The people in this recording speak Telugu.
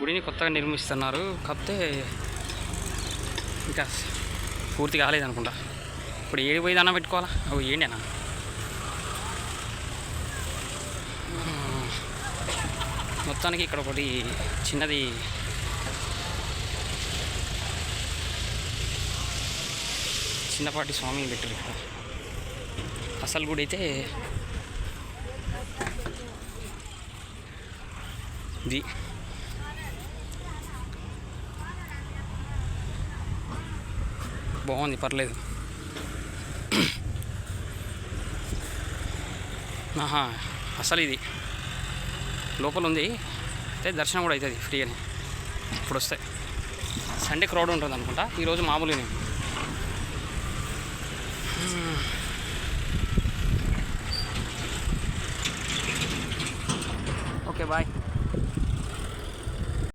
గుడిని కొత్తగా నిర్మిస్తున్నారు. కాకపోతే ఇంకా పూర్తి కాలేదనుకుంటా ఇప్పుడు ఏడి పోయి దాన్ని పెట్టుకోవాలా? అవి ఏంటి అన్న? మొత్తానికి ఇక్కడ ఒకటి చిన్నది చిన్నపాటి స్వామిని పెట్టారు ఇక్కడ. అసలు గుడి అయితే ఇది బాగుంది పర్లేదు. ఆహా అసలు ఇది. లోపల ఉంది. అయితే దర్శనం కూడా అవుతుంది ఫ్రీగానే. ఇప్పుడు వస్తాయి సండే క్రౌడ్ ఉంటుంది అనుకుంటా. ఈరోజు మామూలుగానే. Okay bye.